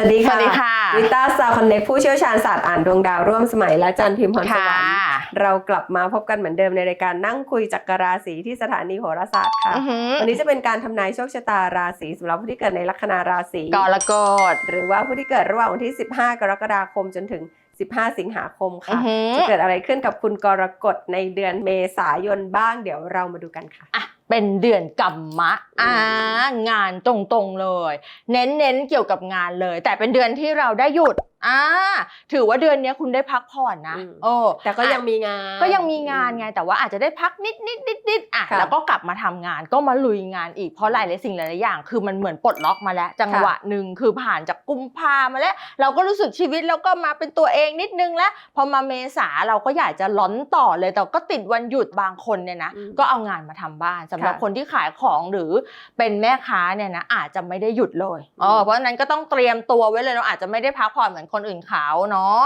สวัสดีค่ะสวัสดีค่ะวิต้าซาคอนเน็กผู้เชี่ยวชาญศาสตร์อ่านดวงดาวร่วมสมัยและจันทร์พิมพ์พรสค่ะวรรค์เรากลับมาพบกันเหมือนเดิมในรายการนั่งคุยจักรราศีที่สถานีโหราศาสตร์ค่ะอือหือวันนี้จะเป็นการทำนายโชคชะตาราศีสำหรับผู้ที่เกิดในลัคนาราศีกรกฎหรือว่าผู้ที่เกิดระหว่างวันที่ 15 กรกฎาคมจนถึง 15 สิงหาคมอืค่ะอหือจะเกิดอะไรขึ้นกับคุณกรกฎในเดือนเมษายนบ้างเดี๋ยวเรามาดูกันค่ะอะ เป็นเดือนกัมมะอ่างานตรงๆเลย เน้นๆเกี่ยวกับงานเลย แต่เป็นเดือนที่เราได้หยุด อ่าถือว่าเดือนนี้คุณได้พักผ่อนนะอืม โอ้แต่ก็ยังมีงาน ก็ยังมีงานไงแต่ว่าอาจจะได้พักนิดนิดนิดนิดอะค่ะแล้วก็กลับมาทำงานก็มาลุยงานอีกเพราะหลายหลายสิ่งหลายๆอย่าง คือมันเหมือนปลดล็อกมาแล้ว จังหวะหนึ่งคือผ่านจากกุมภามาแล้ว เราก็รู้สึกชีวิตเราก็มาเป็นตัวเองนิดนึงแล้วพอมาเมษาเราก็อยากจะล้อนต่อเลยแต่ก็ติดวันหยุดบางคนเนี่ยนะอืมก็เอางานมาทำบ้านสำหรับค่ะคนที่ขายของหรือ เป็นแม่ค้าเนี่ยนะอาจจะไม่ได้หยุดเลยอ๋ออืมเพราะฉะนั้นก็ต้องเตรียมตัวไว้เลยเราอาจจะไม่ได้พักผ่อนเหมือนคนอื่นเขาเนาะ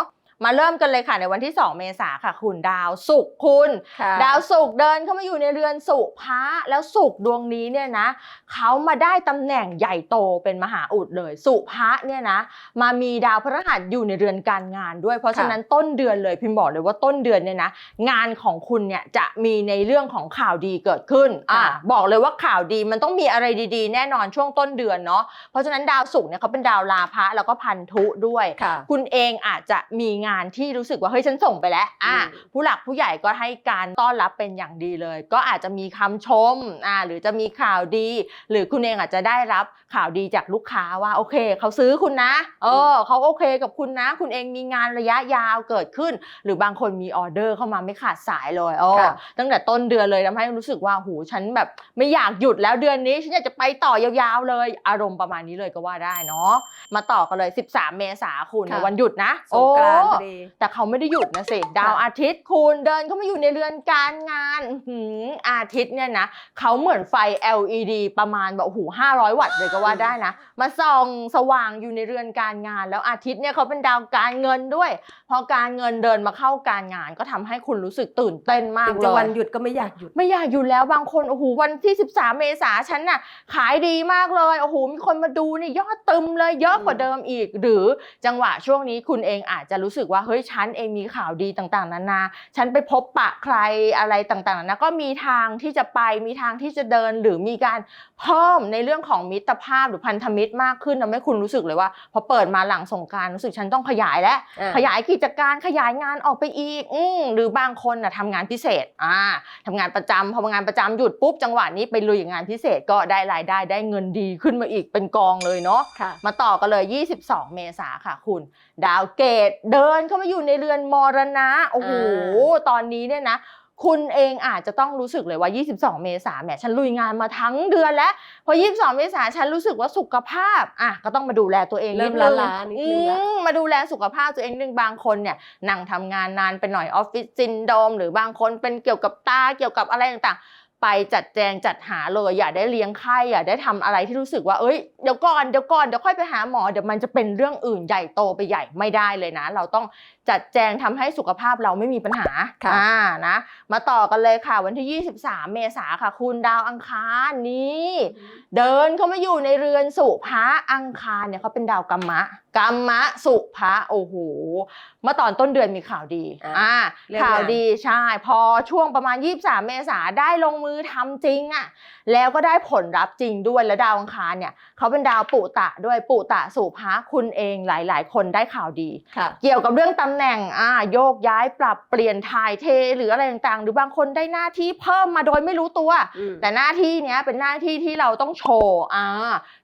มาเริ่มกันเลยค่ะในวันที่ 2 เมษาค่ะ คุณดาวศุกร์คุณค่ะดาวศุกร์เดินเข้ามาอยู่ในเรือนสุภะแล้วศุกร์ดวงนี้เนี่ยนะเขามาได้ตำแหน่งใหญ่โตเป็นมหาอุดเลย สุภะเนี่ยนะ มามีดาวพฤหัสอยู่ในเรือนการงานด้วย เพราะฉะนั้นต้นเดือนเลยพิมพ์บอกเลยว่าต้นเดือนเนี่ยนะงานของคุณเนี่ยจะมีในเรื่องของข่าวดีเกิดขึ้นอะค่ะบอกเลยว่าข่าวดีมันต้องมีอะไรดีๆ แน่นอนช่วงต้นเดือนเนาะเพราะฉะนั้นดาวศุกร์เนี่ยเขาเป็นดาวลาภะแล้วก็พันธุด้วยค่ะคุณเองอาจจะมีงานที่รู้สึกว่าเฮ้ยฉันส่งไปแล้วอะอืมผู้หลักผู้ใหญ่ก็ให้การต้อนรับเป็นอย่างดีเลย ก็อาจจะมีคำชมอ่าหรือจะมีข่าวดี หรือคุณเองอาจจะได้รับข่าวดีจากลูกค้าว่าโอเคเขาซื้อคุณนะเออเขาโอเคกับคุณนะ คุณเองมีงานระยะยาวเกิดขึ้น หรือบางคนมีออเดอร์เข้ามาไม่ขาดสายเลยอ๋อค่ะตั้งแต่ต้นเดือนเลยทำให้รู้สึกว่าหูฉันแบบไม่อยากหยุดแล้วเดือนนี้ฉันอยากจะไปต่อยาวๆเลย อารมณ์ประมาณนี้เลยก็ว่าได้เนาะมาต่อกันเลย 13 เมษาคุณค่ะวันหยุดนะสงกรานต์พอโอ้ดีแต่เขาไม่ได้หยุดนะสิดาวอาทิตย์คุณเดินเข้ามาอยู่ในเรือนการงานอื้อหืออาทิตย์เนี่ยนะเขาเหมือนไฟ LED ประมาณแบบโอ้โห500วัตต์เลยก็ว่าได้นะ มาส่องสว่างอยู่ในเรือนการงาน แล้วอาทิตย์เนี่ยเขาเป็นดาวการเงินด้วย พอการเงินเดินมาเข้าการงาน ก็ทำให้คุณรู้สึกตื่นเต้นมากถึงเลจะยวันหยุดก็ไม่อยากหยุดไม่อยากอยู่แล้วบางคนโอ้โหวันที่ 13 เมษาฉันน่ะขายดีมากเลยโอ้โหมีคนมาดูนี่ยอดตึมเลยเยอะกว่าเดิมอีก หรือจังหวะช่วงนี้คุณเองอาจจะรู้สึกว่าเฮ้ยฉันเองมีข่าวดีต่างๆนานา ฉันไปพบปะใครอะไรต่างๆนานาก็มีทางที่จะไปมีทางที่จะเดินหรือมีการเพิ่มในเรื่องของมิตรภาพหรือพันธมิตรมากขึ้นทำให้คุณรู้สึกเลยว่าพอเปิดมาหลังสงกรารรู้สึกฉันต้องขยายแล้วอ่าขยายกิจการขยายงานออกไปอีกอืมหรือบางคนนะทำงานพิเศษอ่าทำงานประจำพองานประจำหยุดปุ๊บจังหวะนี้ไปลุยงานพิเศษก็ได้รายได้ได้เงินดีขึ้นมาอีกเป็นกองเลยเนาะค่ะมาต่อกันเลย 22 เมษาค่ะคุณ ดาวเกตเดินเข้ามาอยู่ในเรือนมรณะโอ้โหตอนนี้เนี่ยนะคุณเองอาจจะต้องรู้สึกเลยว่า 22 เมษาแหมฉันลุยงานมาทั้งเดือนแล้ว พอ 22 เมษาฉันรู้สึกว่าสุขภาพอะก็ต้องมาดูแลตัวเองเริ่นิมดนึงล้าๆนิดนึงละอืมมาดูแลสุขภาพตัวเองนิดนึงบางคนเนี่ยนั่งทำงานนานไปหน่อยออฟฟิศซินโดรมหรือบางคนเป็นเกี่ยวกับตาเกี่ยวกับอะไรต่างๆ ไปจัดแจงจัดหาเลยอย่าได้เลี้ยงไข้อย่าได้ทำอะไรที่รู้สึกว่าเอ้ยเดี๋ยวก่อนเดี๋ยวก่อนเดี๋ยวค่อยไปหาหมอเดี๋ยวมันจะเป็นเรื่องอื่นใหญ่โตไปใหญ่ไม่ได้เลยนะ เราต้องจัดแจงทำให้สุขภาพเราไม่มีปัญหาค่ะอ่านะมาต่อกันเลยค่ะ วันที่ 23 เมษาค่ะ คุณดาวอังคารนี่เดินเขามาอยู่ในเรือนสุภะอังคารเนี่ยเขาเป็นดาวกัมมะ กัมมะสุภะโอ้โหเมื่อตอนต้นเดือนมีข่าวดีอ่าอ่าเรื่องข่าวงานดีใช่ พอช่วงประมาณ 23 เมษาได้ลงมือทำจริงอะ่ะแล้วก็ได้ผลลัพธ์จริงด้วยแล้วดาวอังคารเนี่ยเขาเป็นดาวปุตะด้วยปุตะสุภะคุณเองหลาย ๆ คนได้ข่าวดีค่ะเกี่ยวกับเรื่องตำแหน่งอ่าโยกย้ายปรับเปลี่ยนถ่ายเทหรืออะไรต่างๆ หรือบางคนได้หน้าที่เพิ่มมาโดยไม่รู้ตัวอืมแต่หน้าที่เนี้ยเป็นหน้าที่ที่เราต้องโชว์อ่า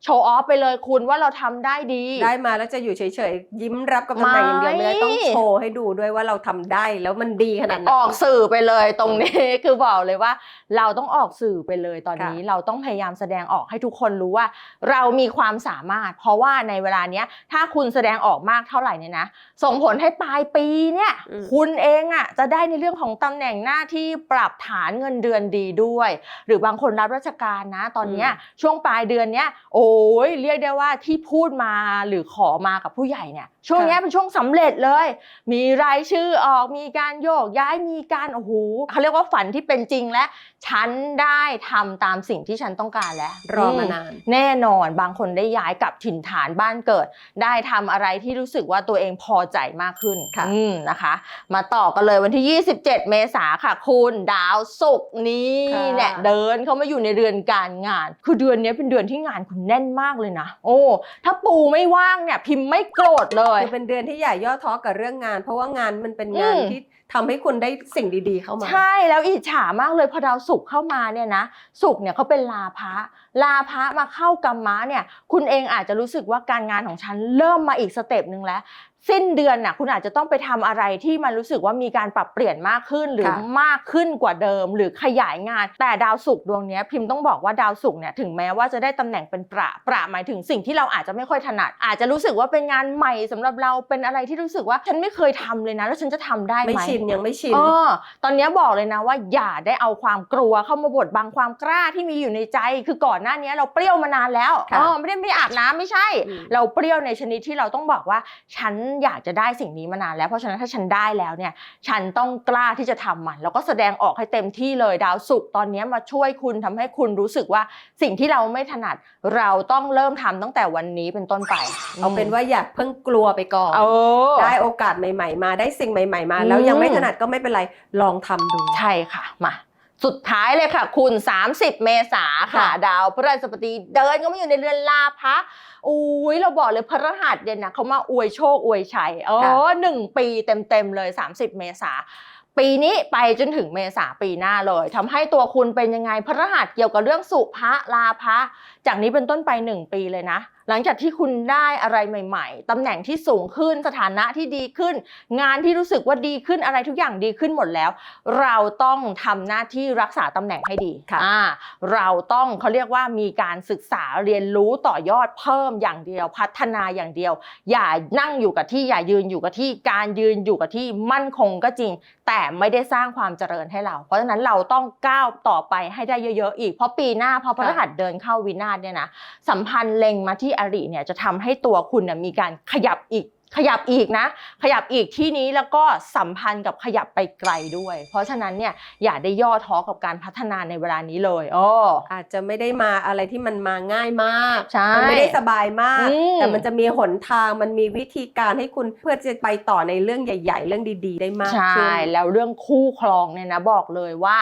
โชว์ออฟไปเลยคุณว่าเราทำได้ดี ได้มาแล้วจะอยู่เฉยๆยิ้มรับกับตำแหน่งอย่างเดียวไม่ได้ไม่ต้องโชว์ให้ดูด้วยว่าเราทำได้แล้วมันดีขนาดไหนออกสื่อไปเลยตรงนี้คือบอกเลยว่า เราต้องออกสื่อไปเลยตอนนี้ค่ะเราต้องพยายามแสดงออกให้ทุกคนรู้ว่าเรามีความสามารถ เพราะว่าในเวลาเนี้ย ถ้าคุณแสดงออกมากเท่าไหร่เนี่ยนะ ส่งผลให้ปลายปีเนี่ย อืม คุณเองอะจะได้ในเรื่องของตำแหน่งหน้าที่ปรับฐานเงินเดือนดีด้วย หรือบางคนรับราชการนะ ตอนเนี้ยช่วงปลายเดือนเนี้ยโอ้ยเรียกได้ว่าที่พูดมาหรือขอมากับผู้ใหญ่เนี่ย ช่วงเนี้ยเป็นช่วงสำเร็จเลย มีรายชื่อออกมีการโยกย้ายมีการโอ้โหเขาเรียกว่าฝันที่เป็นจริงและช้าฉันได้ทำตามสิ่งที่ฉันต้องการแล้ว รอมานาน แน่นอนบางคนได้ย้ายกลับถิ่นฐานบ้านเกิด ได้ทำอะไรที่รู้สึกว่าตัวเองพอใจมากขึ้นค่ะอืมนะคะ มาต่อกันเลยวันที่ 27 เมษาค่ะ คุณดาวศุกร์นี่แหละเดินเข้ามาอยู่ในเรือนการงาน คือเดือนนี้เป็นเดือนที่งานคุณแน่นมากเลยนะ โอ้ถ้าปูไม่ว่างเนี่ยพิมพ์ไม่โกรธเลยคือเป็นเดือนที่อย่าย่อท้อกับเรื่องงาน เพราะว่างานมันเป็นงานอืมที่ทำให้คุณได้สิ่งดีๆเข้ามา ใช่แล้วอิจฉามากเลยพอดาวศุกร์เข้ามาเนี่ยนะศุกร์เนี่ยเขาเป็นลาภะลาพระมาเข้ากรรมะเนี่ยคุณเองอาจจะรู้สึกว่าการงานของฉันเริ่มมาอีกสเต็ปหนึ่งแล้ว สิ้นเดือนน่ะคุณอาจจะต้องไปทำอะไรที่มันรู้สึกว่ามีการปรับเปลี่ยนมากขึ้นหรือค่ะมากขึ้นกว่าเดิม หรือขยายงาน แต่ดาวศุกร์ดวงเนี้ยพิมพ์ต้องบอกว่าดาวศุกร์เนี่ยถึงแม้ว่าจะได้ตำแหน่งเป็นประประหมายถึงสิ่งที่เราอาจจะไม่ค่อยถนัด อาจจะรู้สึกว่าเป็นงานใหม่สำหรับเราเป็นอะไรที่รู้สึกว่าฉันไม่เคยทำเลยนะ แล้วฉันจะทำได้ไหมไม่ชินยังไม่ชินเออตอนนี้บอกเลยนะว่าอย่าได้เอาความกลัวเข้ามาบดบังความกล้าที่มีอยู่ในใจ คือก่อนหน้านี้เราเปรี้ยวมานานแล้วค่ะเออไม่ได้ไม่ได้อาบน้ำไม่ใช่อืมเราเปรี้ยวในชนิดที่เราต้องบอกว่าฉันอยากจะได้สิ่งนี้มานานแล้วเพราะฉะนั้นถ้าฉันได้แล้วเนี่ยฉันต้องกล้าที่จะทำมัน แล้วก็แสดงออกให้เต็มที่เลยดาวศุกร์ตอนนี้มาช่วยคุณทำให้คุณรู้สึกว่าสิ่งที่เราไม่ถนัดเราต้องเริ่มทำตั้งแต่วันนี้เป็นต้นไป เอาเป็นว่าอย่าเพิ่งกลัวไปก่อนเออได้โอกาสใหม่ ๆ มาได้สิ่งใหม่ ๆ มา แล้วยังไม่ถนัดก็ไม่เป็นไรลองทำดูใช่ค่ะมา สุดท้ายเลยค่ะ คุณ 30 เมษาค่ะค่ะดาวพฤหัสบดีเดินก็มาอยู่ในเรือนลาภะอุ้ยเราบอกเลยพระรหัสเด่นนะเขามาอวยโชคอวยชัยเออหนึ่งปีเต็มๆเลย 30 เมษาปีนี้ไปจนถึงเมษาปีหน้าเลยทำให้ตัวคุณเป็นยังไงพระรหัสเกี่ยวกับเรื่องสุภะลาภะจากนี้เป็นต้นไปหนึ่งปีเลยนะ หลังจากที่คุณได้อะไรใหม่ๆตำแหน่งที่สูงขึ้นสถานะที่ดีขึ้น งานที่รู้สึกว่าดีขึ้นอะไรทุกอย่างดีขึ้นหมดแล้ว เราต้องทำหน้าที่รักษาตำแหน่งให้ดีค่ะอ่าเราต้องเขาเรียกว่ามีการศึกษาเรียนรู้ต่อยอดเพิ่มอย่างเดียว พัฒนาอย่างเดียว อย่านั่งอยู่กับที่อย่ายืนอยู่กับที่การยืนอยู่กับที่มั่นคงก็จริง แต่ไม่ได้สร้างความเจริญให้เรา เพราะฉะนั้นเราต้องก้าวต่อไปให้ได้เยอะๆอีกเพราะปีหน้าพอพฤหัสเดินเข้าวินาศเนี่ยนะสัมพันธ์เล็งมาที่อริเนี่ยจะทำให้ตัวคุณน่ะมีการขยับอีก ขยับอีกนะ ขยับอีกที่นี้แล้วก็สัมพันธ์กับขยับไปไกลด้วย เพราะฉะนั้นเนี่ยอย่าได้ย่อท้อกับการพัฒนาในเวลานี้เลยอ้ออาจจะไม่ได้มาอะไรที่มันมาง่ายมากใช่มันไม่ได้สบายมากอืมแต่มันจะมีหนทางมันมีวิธีการให้คุณเพื่อจะไปต่อในเรื่องใหญ่ ๆ เรื่องดี ๆ ได้มากใช่ขึ้นแล้วเรื่องคู่ครองเนี่ยนะบอกเลยว่า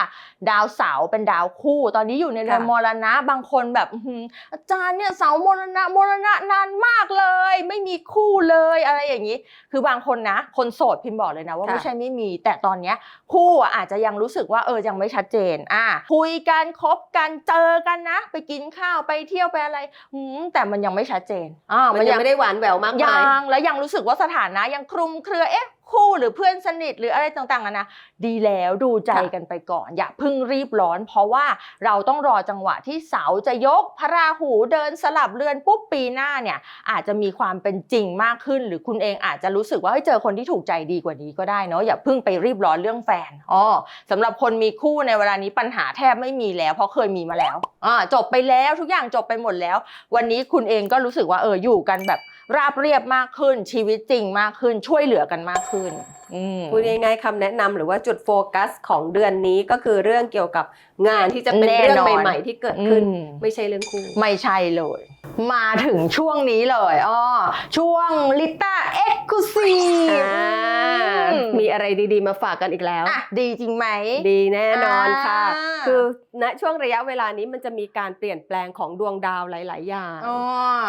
ดาวเสาร์เป็นดาวคู่ ตอนนี้อยู่ในเรือนค่ะมรณะบางคนแบบอื้อหืออาจารย์เนี่ยเสาร์มรณะมรณะนานมากเลย ไม่มีคู่เลยอะไรอย่างนี้ คือบางคนนะ คนโสดพิมพ์บอกเลยนะว่าค่ะไม่ใช่ไม่มี แต่ตอนเนี้ยคู่อะอาจจะยังรู้สึกว่าเออยังไม่ชัดเจนอะคุยกันคบกันเจอกันนะ ไปกินข้าวไปเที่ยวไปอะไรอืมแต่มันยังไม่ชัดเจนอ่ามันยังไม่ได้หวานแหววมากยัมายงแล้วยังรู้สึกว่าสถานะยังคลุมเครือเอ๊ะ คู่หรือเพื่อนสนิทหรืออะไรต่างๆอะนะดีแล้วดูใจค่ะกันไปก่อน อย่าเพึ่งรีบร้อน เพราะว่าเราต้องรอจังหวะที่เสาจะยกพระราหูเดินสลับเรือนปุ๊บปีหน้าเนี่ย อาจจะมีความเป็นจริงมากขึ้น หรือคุณเองอาจจะรู้สึกว่าเฮ้ยเจอคนที่ถูกใจดีกว่านี้ก็ได้เนาะอย่าเพึ่งไปรีบร้อนเรื่องแฟนอ๋อสำหรับคนมีคู่ในเวลานี้ปัญหาแทบไม่มีแล้ว เพราะเคยมีมาแล้วอ่าจบไปแล้วทุกอย่างจบไปหมดแล้ว วันนี้คุณเองก็รู้สึกว่าเอออยู่กันแบบราบเรียบมากขึ้นชีวิตจริงมากขึ้นช่วยเหลือกันมากขึ้นอืม พูดง่ายๆคำแนะนำหรือว่าจุดโฟกัสของเดือนนี้ก็คือเรื่องเกี่ยวกับงานที่จะเป็นแน่เรื่องนอนใหม่ ๆ ที่เกิดขึ้นอืมไม่ใช่เรื่องคู่ไม่ใช่เลย มาถึงช่วงนี้เลยอ้อช่วงลิต้าเอ็กซ์คลูซีฟอ่ามีอะไรดีๆ มาฝากกันอีกแล้วอะดีจริงไหม ดีแน่นอนค่ะอ่าคือณช่วงระยะเวลานี้มันจะมีการเปลี่ยนแปลงของดวงดาวหลาย ๆ อย่างอ๋อ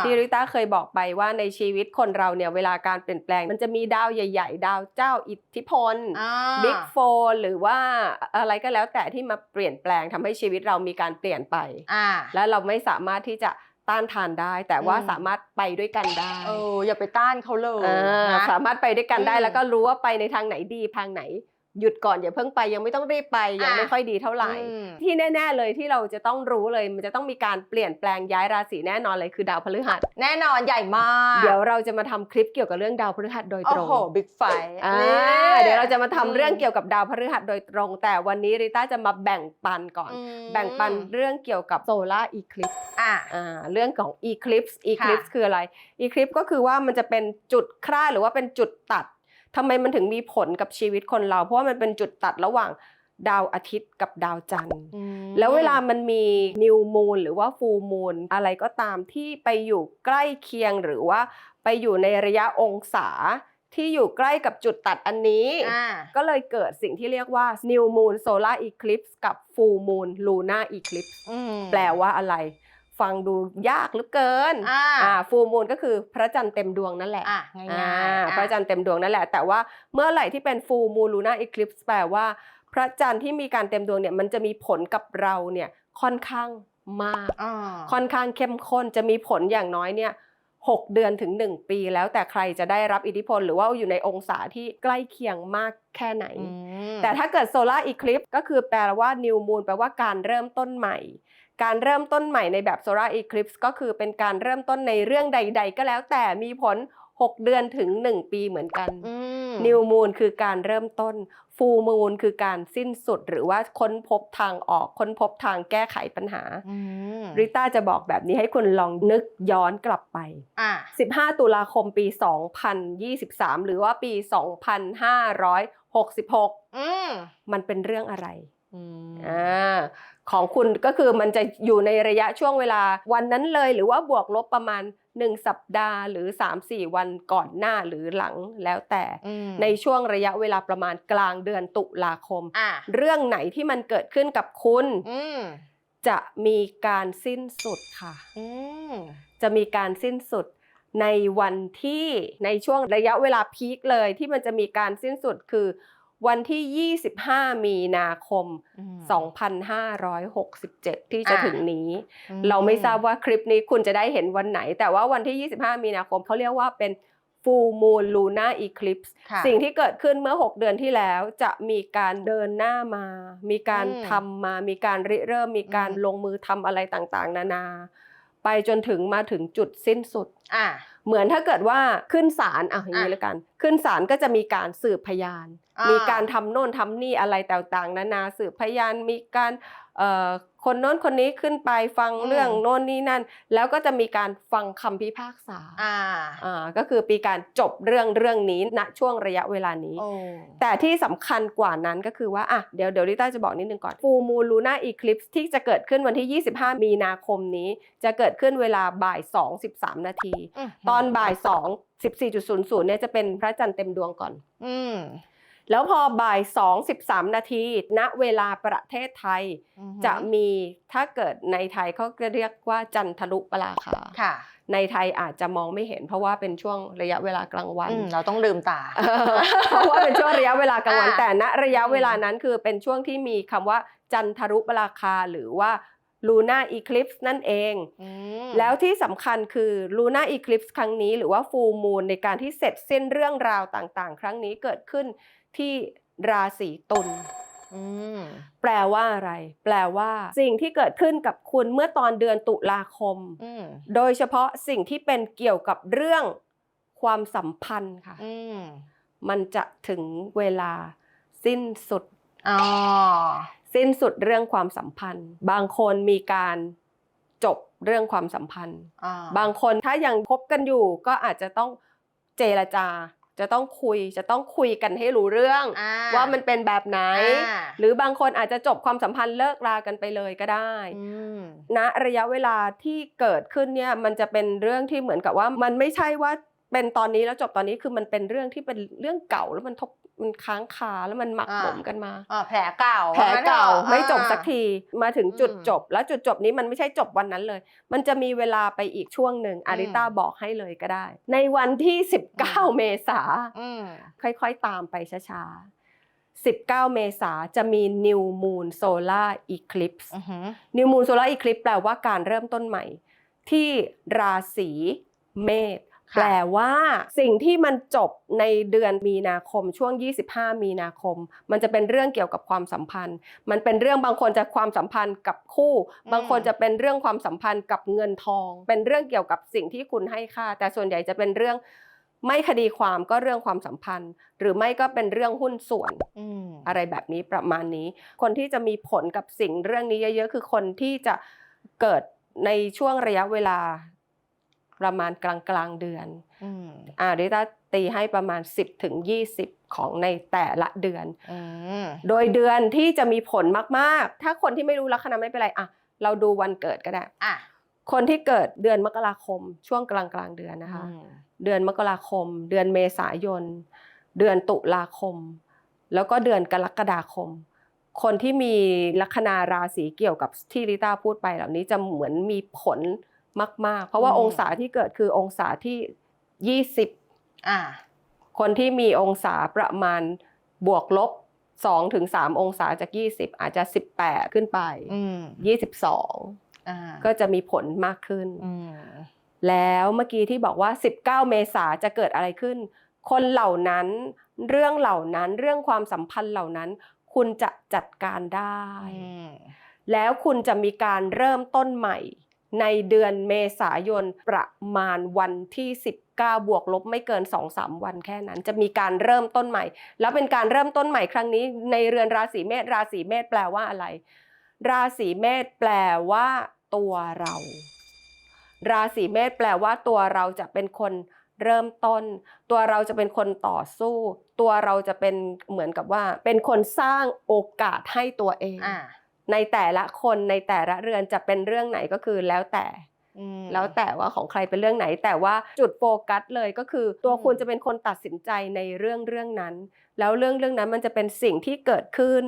ที่ริต้าเคยบอกไปว่าในชีวิตคนเราเนี่ยเวลาการเปลี่ยนแปลง มันจะมีดาวใหญ่ ๆ ดาวเจ้าอิทธิพลอ่าบิ๊กโฟหรือว่าอะไรก็แล้วแต่ที่มาเปลี่ยนแปลงทำให้ชีวิตเรามีการเปลี่ยนไปอ่าและเราไม่สามารถที่จะต้านทานได้ แต่ว่าอืมสามารถไปด้วยกันได้เอออย่าไปต้านเขาเลยอ่านะสามารถไปด้วยกันได้อืมแล้วก็รู้ว่าไปในทางไหนดีทางไหน หยุดก่อนอย่าเพิ่งไปยังไม่ต้องรีบไปยังอะไม่ค่อยดีเท่าไหร่อืมที่แน่ ๆ เลยที่เราจะต้องรู้เลย มันจะต้องมีการเปลี่ยนแปลงย้ายราศีแน่นอนเลยคือดาวพฤหัส แน่นอนใหญ่มาก เดี๋ยวเราจะมาทำคลิปเกี่ยวกับเรื่องดาวพฤหัสโดยตโอ้รงโหบิ๊กไฟอ่านี่เดี๋ยวเราจะมาทำอืมเรื่องเกี่ยวกับดาวพฤหัสโดยตรง แต่วันนี้ริต้าจะมาแบ่งปันก่อนอืมแบ่งปันเรื่องเกี่ยวกับโซลาร์อีคลิปอะอ่าเรื่องของ eclipse eclipse ค่ะคืออะไร eclipse ก็คือว่ามันจะเป็นจุดคร่าหรือว่าเป็นจุดตัด ทำไมมันถึงมีผลกับชีวิตคนเรา เพราะว่ามันเป็นจุดตัดระหว่างดาวอาทิตย์กับดาวจันทร์อืมแล้วเวลามันมีนิวมูนหรือว่าฟูมูนอะไรก็ตามที่ไปอยู่ใกล้เคียงหรือว่าไปอยู่ในระยะองศาที่อยู่ใกล้กับจุดตัดอันนี้อ่าก็เลยเกิดสิ่งที่เรียกว่า New Moon Solar Eclipse กับ Full Moon Lunar Eclipse อืมแปลว่าอะไร ฟังดูยากเหลือเกินอ่าอ่า Full Moon ก็คือพระจันทร์เต็มดวงนั่นแหละอะง่ายอ่าๆอ่พระจันทร์เต็มดวงนั่นแหละ แต่ว่าเมื่อไหร่ที่เป็น Full Moon Lunar Eclipse แปลว่า พระจันทร์ที่มีการเต็มดวงเนี่ยมันจะมีผลกับเราเนี่ยค่อนข้างมากอ่าค่อนข้างเข้มข้นจะมีผลอย่างน้อยเนี่ยหกเดือนถึง 1 ปีแล้วแต่ใครจะได้รับอิทธิพล หรือว่าอยู่ในองศาที่ใกล้เคียงมากแค่ไหนอืมแต่ถ้าเกิดโซลาร์อีคลิปก็คือแปลว่า New Moon แปลว่าการเริ่มต้นใหม่ การเริ่มต้นใหม่ในแบบโซลาร์อีคลิปก็คือเป็นการเริ่มต้นในเรื่องใด ๆ ก็แล้วแต่มีผล 6 เดือนถึง 1 ปีเหมือนกันอืม New Moon คือการเริ่มต้น Full Moon คือการสิ้นสุดหรือว่าค้นพบทางออกค้นพบทางแก้ไขปัญหาอืมริต้าจะบอกแบบนี้ให้คุณลองนึกย้อนกลับไปอะ15 ตุลาคมปี 2023 หรือว่าปี 2566อืมมันเป็นเรื่องอะไร อืมอ่าของคุณก็คือมันจะอยู่ในระยะช่วงเวลาวันนั้นเลย หรือว่าบวกลบประมาณ 1 สัปดาห์หรือ 3-4 วันก่อนหน้าหรือหลังแล้วแต่อืมในช่วงระยะเวลาประมาณกลางเดือนตุลาคมอะเรื่องไหนที่มันเกิดขึ้นกับคุณอืมจะมีการสิ้นสุดค่ะอืมจะมีการสิ้นสุดในวันที่ในช่วงระยะเวลาพีคเลยที่มันจะมีการสิ้นสุดคือ วันที่ 25 มีนาคมอืม2567 ที่จะอะถึงนี้อืเราไม่ทราบว่าคลิปนี้คุณจะได้เห็นวันไหน แต่ว่าวันที่ 25 มีนาคมเขาเรียกว่าเป็น full moon lunar eclipse ค่ะสิ่งที่เกิดขึ้นเมื่อ 6 เดือนที่แล้วจะมีการเดินหน้ามา มีการอืมทำมา มีการริเริ่ม มีการอืมลงมือทำอะไรต่างๆ นานา ไปจนถึงมาถึงจุดสิ้นสุด อะเหมือนถ้าเกิดว่าขึ้นศาลอะอย่างนี้อะแล้วกัน ขึ้นศาลก็จะมีการสืบพยาน อ่ามี มีการทำโน่นทำนี่อะไรต่างๆ นานาสืบพยานมีการเอ่อ คนโน้นคนนี้ขึ้นไปฟังเรื่องโน่นนี่นั่น แล้วก็จะมีการฟังคำพิพากษาอ่าอ่าก็คือปีการจบเรื่องเรื่องนี้ณช่วงระยะเวลานี้โอ้แต่ที่สำคัญกว่านั้นก็คือว่าอะเดี๋ยวเดี๋ยวลิต้าจะบอกนิดนึงก่อน Full Moon Lunar Eclipse ที่จะเกิดขึ้นวันที่ 25 มีนาคมนี้ จะเกิดขึ้นเวลาบ่าย2 13 นาทีมตอนบ่าย2 14.00เนี่ยจะเป็นพระจันทร์เต็มดวงก่อน อืม แล้วพอบ่าย2 13 นาทีณเวลาประเทศไทยอืมจะมีถ้าเกิดในไทยเขาจะเรียกว่าจันทรุปราคาค่ะ ในไทยอาจจะมองไม่เห็น เพราะว่าเป็นช่วงระยะเวลากลางวันอืมเราต้องลืมตาเออเพราะว่าเป็นช่วงระยะเวลากลางวันอ่าแต่ณระยะเวลานั้นคือเป็นช่วงที่มีคำว่าจันทรุปราคาหรือว่า Lunar Eclipse นั่นเองอืมแล้วที่สำคัญคือ Lunar Eclipse ครั้งนี้ หรือว่า Full Moon ในการที่เสร็จสิ้นเรื่องราวต่างๆ ครั้งนี้เกิดขึ้น ที่ราศีตุลอืมแปลว่าอะไร แปลว่าสิ่งที่เกิดขึ้นกับคุณเมื่อตอนเดือนตุลาคมอืมโดยเฉพาะสิ่งที่เป็นเกี่ยวกับเรื่องความสัมพันธ์ค่ะอืมมันจะถึงเวลาสิ้นสุดอ๋อสิ้นสุดเรื่องความสัมพันธ์ บางคนมีการจบเรื่องความสัมพันธ์อ่าบางคนถ้ายังคบกันอยู่ก็อาจจะต้องเจรจา จะต้องคุยจะต้องคุยกันให้รู้เรื่องอ่ว่ามันเป็นแบบไหนอ่าหรือบางคนอาจจะจบความสัมพันธ์เลิกรากันไปเลยก็ได้อืมณระยะเวลาที่เกิดขึ้นเนี่ยมันจะเป็นเรื่องที่เหมือนกับว่ามันไม่ใช่ว่า เป็นตอนนี้แล้วจบตอนนี้คือมันเป็นเรื่องที่เป็นเรื่องเก่าแล้วมันทบมันค้างคาแล้วมันหมักหมมกันมาอ่าแผลเก่าแผลเก่าว่งั้นถอะไม่จบสักอ่าทีมาถึงจุดอืมจบ แล้วจุดจบนี้มันไม่ใช่จบวันนั้นเลย มันจะมีเวลาไปอีกช่วงหนึ่งอาริต้าอืมบอกให้เลยก็ได้ ในวันที่ 19 เมษาอืมค่อยๆตามไปช้าๆ19 เมษาจะมี New Moon Solar Eclipse อือหือ New Moon Solar Eclipse แปลว่าการเริ่มต้นใหม่ ที่ราศีเมษค่ะ แปลว่าสิ่งที่มันจบในเดือนมีนาคมช่วง 25 มีนาคม มันจะเป็นเรื่องเกี่ยวกับความสัมพันธ์ มันเป็นเรื่องบางคนจะความสัมพันธ์กับคู่ บางคนจะเป็นเรื่องความสัมพันธ์กับเงินทอง เป็นเรื่องเกี่ยวกับสิ่งที่คุณให้ค่า แต่ส่วนใหญ่จะเป็นเรื่องไม่คดีความก็เรื่องความสัมพันธ์ หรือไม่ก็เป็นเรื่องหุ้นส่วนอืมอะไรแบบนี้ประมาณนี้ คนที่จะมีผลกับสิ่งเรื่องนี้เยอะๆ คือคนที่จะเกิดในช่วงระยะเวลา ประมาณกลางกลางๆเดือนอืมอ่าริต้าตีให้ประมาณ 10ถึง20 ของในแต่ละเดือนอืมโดยเดือนที่จะมีผลมากๆ ถ้าคนที่ไม่รู้ลัคนาไม่เป็นไรอะเราดูวันเกิดก็ได้อะคนที่เกิดเดือนมกราคม ช่วงกลางกลางๆเดือนนะคะอืมเดือนมกราคม เดือนเมษายน เดือนตุลาคม แล้วก็เดือนกรกฎาคม คนที่มีลัคนาราศีเกี่ยวกับที่ลิต้าพูดไปเหล่านี้จะเหมือนมีผล มาก ๆ เพราะว่าองศาที่เกิดคือองศาที่ 20อะคนที่มีองศาประมาณบวกลบ2ถึง3องศาจาก 20 อาจจะ 18 ขึ้นไปอืม22อ่าก็จะมีผลมากขึ้นอืมแล้วเมื่อกี้ที่บอกว่า 19 เมษาจะเกิดอะไรขึ้น คนเหล่านั้นเรื่องเหล่านั้นเรื่องความสัมพันธ์เหล่านั้น คุณจะจัดการได้อืมแล้วคุณจะมีการเริ่มต้นใหม่ ในเดือนเมษายนประมาณวันที่ 19 บวกลบไม่เกิน 2-3 วันแค่นั้น จะมีการเริ่มต้นใหม่ แล้วเป็นการเริ่มต้นใหม่ครั้งนี้ ในเรือนราศีเมษราศีเมษแปลว่าอะไร ราศีเมษแปลว่า ตัวเรา ราศีเมษแปลว่าตัวเราจะเป็นคนเริ่มต้น ตัวเราจะเป็นคนต่อสู้ ตัวเราจะเป็นเหมือนกับว่า เป็นคนสร้างโอกาสให้ตัวเองอ ในแต่ละคนในแต่ละเรือนจะเป็นเรื่องไหนก็คือแล้วแต่อืมแล้วแต่ว่าของใครเป็นเรื่องไหน แต่ว่าจุดโฟกัสเลยก็คือ ตัวอืมคุณจะเป็นคนตัดสินใจในเรื่องเรื่องนั้น แล้วเรื่องเรื่องนั้นมันจะเป็นสิ่งที่เกิดขึ้น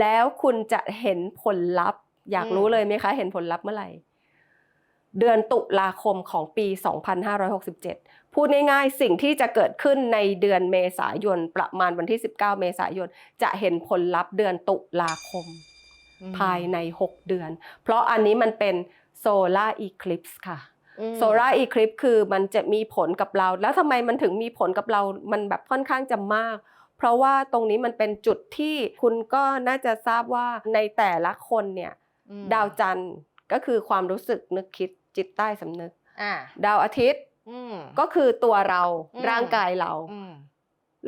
แล้วคุณจะเห็นผลลัพธ์ อยากรู้เลยไหมคะ เห็นผลลัพธ์เมื่อไหร่เดือนตุลาคมของปี 2567 พูดง่ายๆ สิ่งที่จะเกิดขึ้นในเดือนเมษายน ประมาณวันที่ 19 เมษายน จะเห็นผลลัพธ์เดือนตุลาคมอืม ภายใน 6 เดือน เพราะอันนี้มันเป็นโซลาร์อีคลิปส์ค่ะอืมโซลาร์อีคลิปคือมันจะมีผลกับเรา แล้วทำไมมันถึงมีผลกับเรา มันแบบค่อนข้างจะมาก เพราะว่าตรงนี้มันเป็นจุดที่คุณก็น่าจะทราบว่าในแต่ละคนเนี่ยอืมดาวจันทร์ก็คือความรู้สึกนึกคิดจิตใต้สำนึกอะดาวอาทิตย์อืมก็คือตัวเราอืมร่างกายเราอืม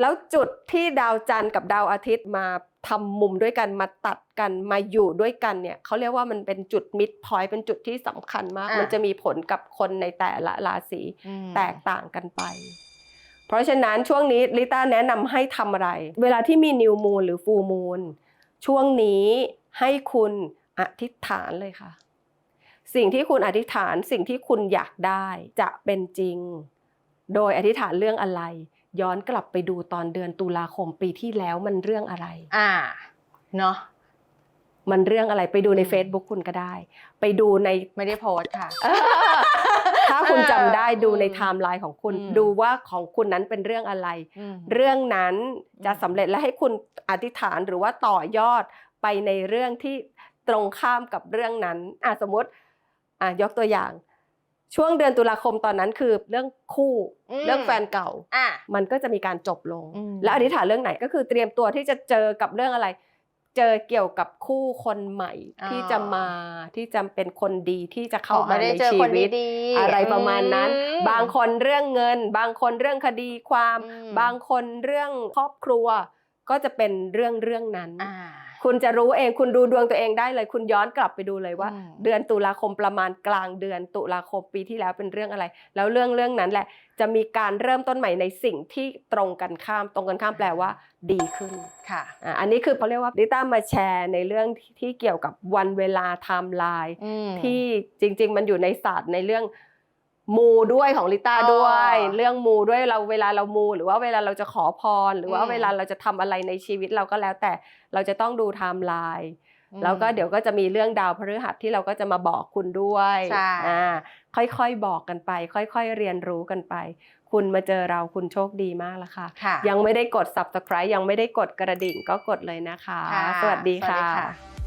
แล้วจุดที่ดาวจันทร์กับดาวอาทิตย์มาทำมุมด้วยกันมาตัดกันมาอยู่ด้วยกันเนี่ยเขาเรียกว่ามันเป็นจุดมิดพอยต์เป็นจุดที่สำคัญมากอะมันจะมีผลกับคนในแต่ละราศีอืมแตกต่างกันไป เพราะฉะนั้นช่วงนี้ลิต้าแนะนำให้ทำอะไร เวลาที่มีนิวมูนหรือฟูมูนช่วงนี้ให้คุณอธิษฐานเลยค่ะ สิ่งที่คุณอธิษฐานสิ่งที่คุณอยากได้จะเป็นจริง โดยอธิษฐานเรื่องอะไร ย้อนกลับไปดูตอนเดือนตุลาคมปีที่แล้วมันเรื่องอะไร อ่าเนาะมันเรื่องอะไรไปดูในอืม Facebook คุณก็ได้ ไปดูในไม่ได้โพสต์ค่ะ ถ้าคุณจำได้ดูในอืมไทม์ไลน์ของคุณอืมดูว่าของคุณนั้นเป็นเรื่องอะไรอืมเรื่องนั้นจะอืมสำเร็จและให้คุณอธิษฐานหรือว่าต่อยอดไปในเรื่องที่ตรงข้ามกับเรื่องนั้นอะสมมติอะยกตัวอย่าง ช่วงเดือนตุลาคมตอนนั้นคือเรื่องคู่มเรื่องแฟนเก่าอะมันก็จะมีการจบลงอืมและอธิษฐานเรื่องไหนก็คือเตรียมตัวที่จะเจอกับเรื่องอะไร เจอเกี่ยวกับคู่คนใหม่ ที่จะมาที่จะเป็นคนดีที่จะเข้าขอมาให้ได้ในเจอชีคนวิตดีๆอะไรประมาณนั้นอืมบางคนเรื่องเงิน บางคนเรื่องคดีความอืมบางคนเรื่องครอบครัว ก็จะเป็นเรื่องเรื่องนั้นอ่า คุณจะรู้เองคุณดูดวงตัวเองได้เลย คุณย้อนกลับไปดูเลยว่าอืมเดือนตุลาคมประมาณกลางเดือนตุลาคมปีที่แล้วเป็นเรื่องอะไร แล้วเรื่องเรื่องนั้นแหละ จะมีการเริ่มต้นใหม่ในสิ่งที่ตรงกันข้าม ตรงกันข้ามแปลว่า ดีขึ้นค่ะอะอันนี้คือเขาเรียกว่าดิต้ามาแชร์ในเรื่องที่ที่เกี่ยวกับวันเวลาไทม์ไลน์อืมที่จริง ๆ มันอยู่ในศาสตร์ในเรื่อง มูด้วยของลิต้าอ๋อด้วย เรื่องมูด้วยเราเวลาเรามู หรือว่าเวลาเราจะขอพร หรือว่าอืมเวลาเราจะทำอะไรในชีวิตเราก็แล้ว แต่เราจะต้องดูไทม์ไลน์แล้วก็เดี๋ยวก็จะมีเรื่องดาวพฤหัสที่เราก็จะมาบอกคุณด้วยใช่อ่าค่อยๆบอกกันไป ค่อยๆเรียนรู้กันไป คุณมาเจอเราคุณโชคดีมากแล้วค่ะค่ะ ยังไม่ได้กด subscribe ยังไม่ได้กดกระดิ่งก็กดเลยนะคะค่ะสวัสดีสวัสดีค่ะค่ะ